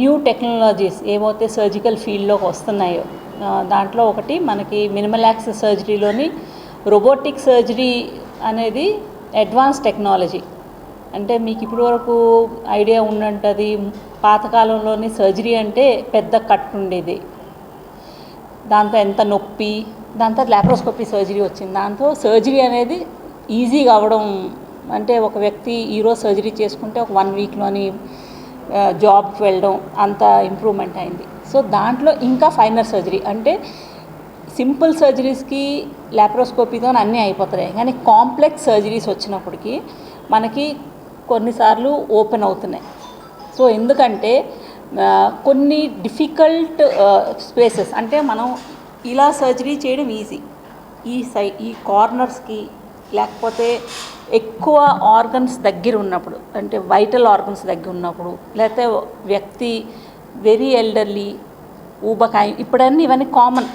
New technologies ఏవైతే surgical ఫీల్డ్లోకి వస్తున్నాయో దాంట్లో ఒకటి మనకి మినిమల్ యాక్సెస్ సర్జరీలోని రోబోటిక్ సర్జరీ అనేది అడ్వాన్స్ టెక్నాలజీ అంటే మీకు ఇప్పటి వరకు ఐడియా ఉండుంటుంది పాతకాలంలోని సర్జరీ అంటే పెద్ద కట్ ఉండేది. దాంతో ఎంత నొప్పి దాంతో ల్యాప్రోస్కోపీ సర్జరీ వచ్చింది. దాంతో సర్జరీ అనేది ఈజీగా అవ్వడం అంటే ఒక వ్యక్తి ఈరోజు సర్జరీ చేసుకుంటే ఒక వన్ వీక్లోని జాబ్కి వెళ్ళడం అంత ఇంప్రూవ్మెంట్ అయింది. సో దాంట్లో ఇంకా ఫైనర్ సర్జరీ అంటే సింపుల్ సర్జరీస్కి ల్యాప్రోస్కోపీతో అన్నీ అయిపోతున్నాయి కానీ కాంప్లెక్స్ సర్జరీస్ వచ్చినప్పటికీ మనకి కొన్నిసార్లు ఓపెన్ అవుతున్నాయి. సో ఎందుకంటే కొన్ని డిఫికల్ట్ స్పేసెస్ అంటే మనం ఇలా సర్జరీ చేయడం ఈజీ ఈ సై ఈ కార్నర్స్కి లేకపోతే ఎక్కువ ఆర్గన్స్ దగ్గర ఉన్నప్పుడు అంటే వైటల్ ఆర్గన్స్ దగ్గర ఉన్నప్పుడు లేకపోతే వ్యక్తి వెరీ ఎల్డర్లీ ఊబకాయం ఇప్పుడన్నీ ఇవన్నీ కామన్.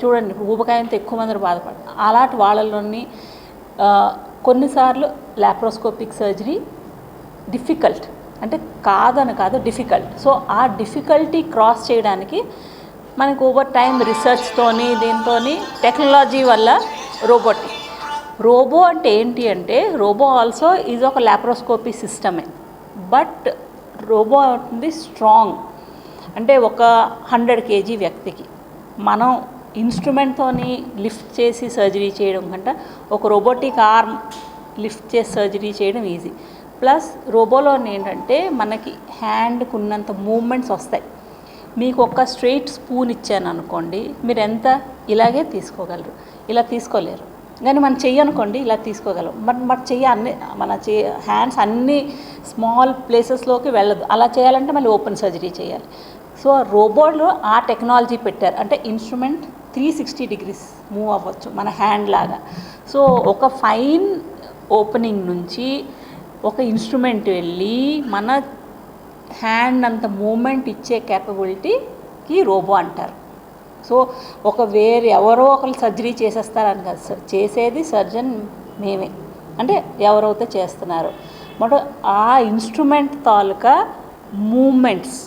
చూడండి ఇప్పుడు ఊబకాయంతో ఎక్కువ మంది బాధపడతారు. అలాంటి వాళ్ళలోని కొన్నిసార్లు లాప్రోస్కోపిక్ సర్జరీ డిఫికల్ట్ అంటే కాదని కాదు డిఫికల్ట్ సో ఆ డిఫికల్టీ క్రాస్ చేయడానికి మనకు ఓవర్ టైం రీసెర్చ్తోని దీంతోని టెక్నాలజీ వల్ల రోబోటిక్ రోబో అంటే ఏంటి అంటే రోబో ఆల్సో ఈజ్ ఒక ల్యాప్రోస్కోపీ సిస్టమే. బట్ రోబో ఉంటుంది స్ట్రాంగ్. అంటే ఒక హండ్రెడ్ కేజీ వ్యక్తికి. మనం ఇన్స్ట్రుమెంట్తోని లిఫ్ట్ చేసి సర్జరీ చేయడం కంటే ఒక రోబోటిక్ ఆర్మ్ లిఫ్ట్ చేసి సర్జరీ చేయడం ఈజీ. ప్లస్ రోబోలో ఏంటంటే మనకి హ్యాండ్కి ఉన్నంత మూమెంట్స్ వస్తాయి. మీకు ఒక స్ట్రెయిట్ స్పూన్ ఇచ్చాను అనుకోండి మీరు ఎంత ఇలాగే తీసుకోగలరు. ఇలా తీసుకోలేరు. కానీ మనం చెయ్యి అనుకోండి ఇలా తీసుకోగలం. బట్ మన చెయ్యి అన్ని మన చెయ్యి హ్యాండ్స్ అన్ని స్మాల్ ప్లేసెస్లోకి వెళ్ళదు. అలా చేయాలంటే మళ్ళీ ఓపెన్ సర్జరీ చేయాలి. సో రోబోట్లో ఆ టెక్నాలజీ పెట్టారు. అంటే instrument three sixty degrees move అవ్వచ్చు మన హ్యాండ్ లాగా. సో ఒక ఫైన్ ఓపెనింగ్ నుంచి ఒక ఇన్స్ట్రుమెంట్ వెళ్ళి మన హ్యాండ్ అంత మూమెంట్ ఇచ్చే క్యాపబిలిటీకి రోబో అంటారు. సో ఒక వేరే ఎవరో ఒకరు సర్జరీ చేసేస్తారని కాదు సార్. చేసేది సర్జన్ మేమే. అంటే ఎవరైతే చేస్తున్నారు. బట్ ఆ ఇన్స్ట్రుమెంట్ తాలూకా మూమెంట్స్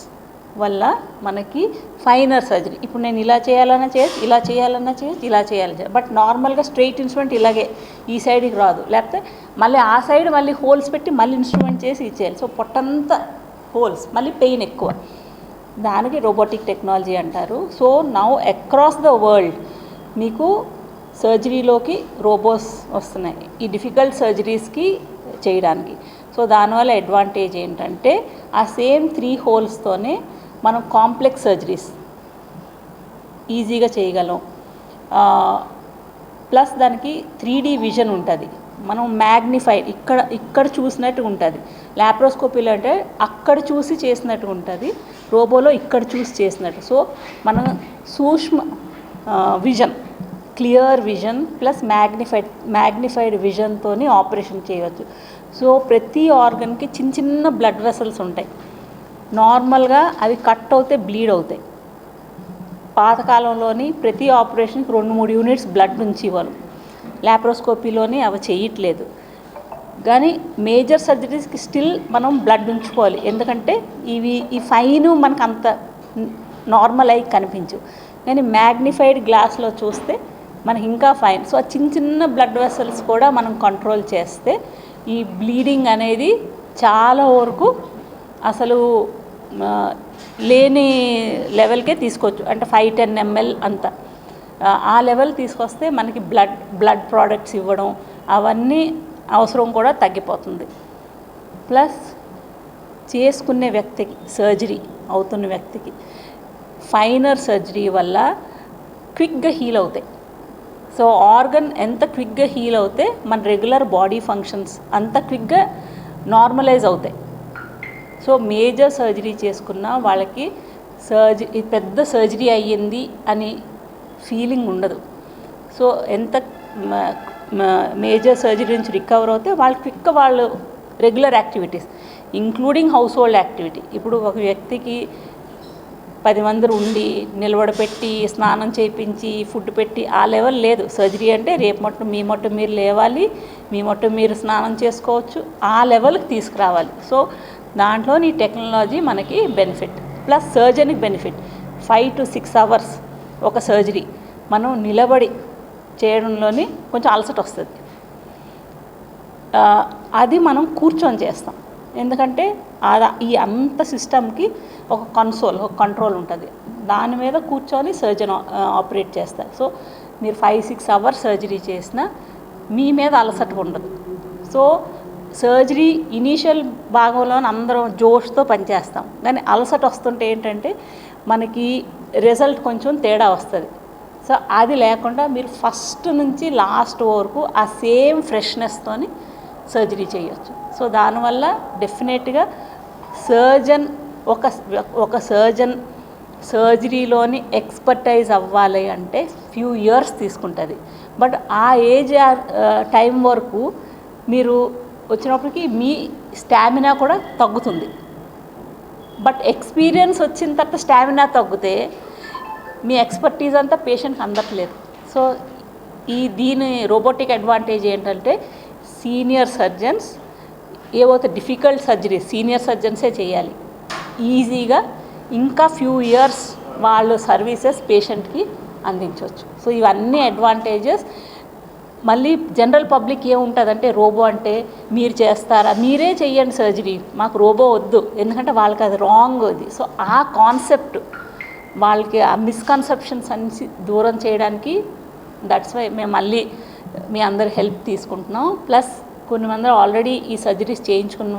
వల్ల మనకి ఫైనర్ సర్జరీ. ఇప్పుడు నేను ఇలా చేయాలన్నా చేయొచ్చు ఇలా చేయాలన్నా చేయొచ్చు ఇలా చేయాలన్నా చేయొచ్చు బట్ నార్మల్గా స్ట్రైట్ ఇన్స్ట్రుమెంట్ ఇలాగే ఈ సైడ్కి రాదు. లేకపోతే మళ్ళీ ఆ సైడ్ మళ్ళీ హోల్స్ పెట్టి మళ్ళీ ఇన్స్ట్రుమెంట్ చేసి ఇచ్చేయాలి. సో పొట్టంతా హోల్స్ మళ్ళీ పెయిన్ ఎక్కువ. దానికి రోబోటిక్ టెక్నాలజీ అంటారు. So now across the world మీకు సర్జరీలోకి రోబోస్ వస్తున్నాయి. ఈ డిఫికల్ట్ సర్జరీస్కి చేయడానికి. సో దానివల్ల అడ్వాంటేజ్ ఏంటంటే ఆ సేమ్ త్రీ హోల్స్తోనే మనం కాంప్లెక్స్ సర్జరీస్ ఈజీగా చేయగలం. ప్లస్ దానికి త్రీ డీ విజన్ ఉంటుంది. మనం మ్యాగ్నిఫైడ్ ఇక్కడ ఇక్కడ చూసినట్టు ఉంటుంది. ల్యాప్రోస్కోపీలో అంటే అక్కడ చూసి చేసినట్టు ఉంటుంది. రోబోలో ఇక్కడ చూసి చేసినట్టు. సో మనం సూక్ష్మ vision clear vision plus magnified magnified విజన్తో operation చేయవచ్చు సో ప్రతి ఆర్గన్కి చిన్న చిన్న బ్లడ్ వెసల్స్ ఉంటాయి. నార్మల్గా అవి కట్ అవుతే బ్లీడ్ అవుతాయి. పాతకాలంలోని ప్రతి ఆపరేషన్కి రెండు మూడు యూనిట్స్ బ్లడ్ నుంచి ఇవ్వాలి ల్యాప్రోస్కోపీలోని అవి చేయట్లేదు. కానీ మేజర్ సర్జరీస్కి స్టిల్ మనం బ్లడ్ ఉంచుకోవాలి. ఎందుకంటే ఇవి ఈ ఫైన్ మనకు అంత నార్మల్ అయి కనిపించు. కానీ మ్యాగ్నిఫైడ్ గ్లాస్లో చూస్తే మనకి ఇంకా ఫైన్. సో ఆ చిన్న చిన్న బ్లడ్ వెసల్స్ కూడా మనం కంట్రోల్ చేస్తే ఈ బ్లీడింగ్ అనేది చాలా వరకు అసలు లేని లెవెల్కే తీసుకోవచ్చు. అంటే ఫైవ్ టెన్ ఎంఎల్ అంత. ఆ, ఆ లెవెల్ తీసుకొస్తే మనకి బ్లడ్ బ్లడ్ ప్రోడక్ట్స్ ఇవ్వడం అవన్నీ అవసరం కూడా తగ్గిపోతుంది. ప్లస్ చేసుకునే వ్యక్తికి సర్జరీ అవుతున్న వ్యక్తికి ఫైనర్ సర్జరీ వల్ల క్విక్గా హీల్ అవుతాయి. సో ఆర్గన్ ఎంత క్విక్గా హీల్ అవుతే మన రెగ్యులర్ బాడీ ఫంక్షన్స్ అంత క్విక్గా నార్మలైజ్ అవుతాయి. సో మేజర్ సర్జరీ చేసుకున్న వాళ్ళకి సర్జరీ పెద్ద సర్జరీ అయ్యింది అని ఫీలింగ్ ఉండదు. సో ఎంత మేజర్ సర్జరీ నుంచి రికవర్ అవుతే వాళ్ళు క్విక్ వాళ్ళు regular activities including household activity ఇప్పుడు ఒక వ్యక్తికి పది మంది ఉండి నిలబడపెట్టి స్నానం చేయించి ఫుడ్ పెట్టి ఆ లెవెల్ లేదు. సర్జరీ అంటే రేపు మట్టు మీ మట్టు మీరు లేవాలి మీ మట్టు మీరు స్నానం చేసుకోవచ్చు ఆ లెవెల్కి తీసుకురావాలి. సో దాంట్లోని టెక్నాలజీ మనకి బెనిఫిట్ ప్లస్ సర్జరీకి benefit five to six hours ఒక సర్జరీ మనం నిలబడి చేయడంలోని కొంచెం అలసట వస్తుంది. అది మనం కూర్చొని చేస్తాం. ఎందుకంటే అది ఈ అంత సిస్టమ్కి ఒక కన్సోల్ ఒక కంట్రోల్ ఉంటుంది. దాని మీద కూర్చొని సర్జన్ ఆపరేట్ చేస్తారు. సో మీరు ఫైవ్ సిక్స్ అవర్స్ సర్జరీ చేసినా మీ మీద అలసట ఉండదు. సో సర్జరీ ఇనీషియల్ భాగంలో అందరం జోష్తో పనిచేస్తాం. కానీ అలసట వస్తుంటే ఏంటంటే మనకి రిజల్ట్ కొంచెం తేడా వస్తుంది. సో అది లేకుండా మీరు ఫస్ట్ నుంచి లాస్ట్ వరకు ఆ సేమ్ ఫ్రెష్నెస్తోని సర్జరీ చేయొచ్చు. సో దానివల్ల డెఫినెట్గా సర్జన్ ఒక ఒక సర్జన్ సర్జరీలోని ఎక్స్పర్టైజ్ అవ్వాలి అంటే ఫ్యూ ఇయర్స్ తీసుకుంటుంది. బట్ ఆ ఏజ్ టైం వరకు మీరు వచ్చినప్పటికీ మీ స్టామినా కూడా తగ్గుతుంది. బట్ ఎక్స్పీరియన్స్ వచ్చిన తర్వాత స్టామినా తగ్గితే మీ ఎక్స్పర్టీజ్ అంతా పేషెంట్కి అందట్లేదు. సో ఈ దీని రోబోటిక్ అడ్వాంటేజ్ ఏంటంటే సీనియర్ సర్జన్స్ ఏవైతే డిఫికల్ట్ సర్జరీ సీనియర్ సర్జన్సే చేయాలి. ఈజీగా ఇంకా ఫ్యూ ఇయర్స్ వాళ్ళు సర్వీసెస్ పేషెంట్కి అందించవచ్చు సో ఇవన్నీ అడ్వాంటేజెస్ మళ్ళీ జనరల్ పబ్లిక్ ఏముంటుందంటే రోబో అంటే మీరు చేస్తారా? మీరే చెయ్యండి సర్జరీ మాకు రోబో వద్దు. ఎందుకంటే వాళ్ళకి అది రాంగ్ అది సో ఆ కాన్సెప్ట్ వాళ్ళకి ఆ మిస్కన్సెప్షన్స్ అన్ని దూరం చేయడానికి దట్స్ వై మేము మళ్ళీ మీ అందరి హెల్ప్ తీసుకుంటున్నాం. ప్లస్ కొన్ని మంది ఆల్రెడీ ఈ సర్జరీస్ చేయించుకున్న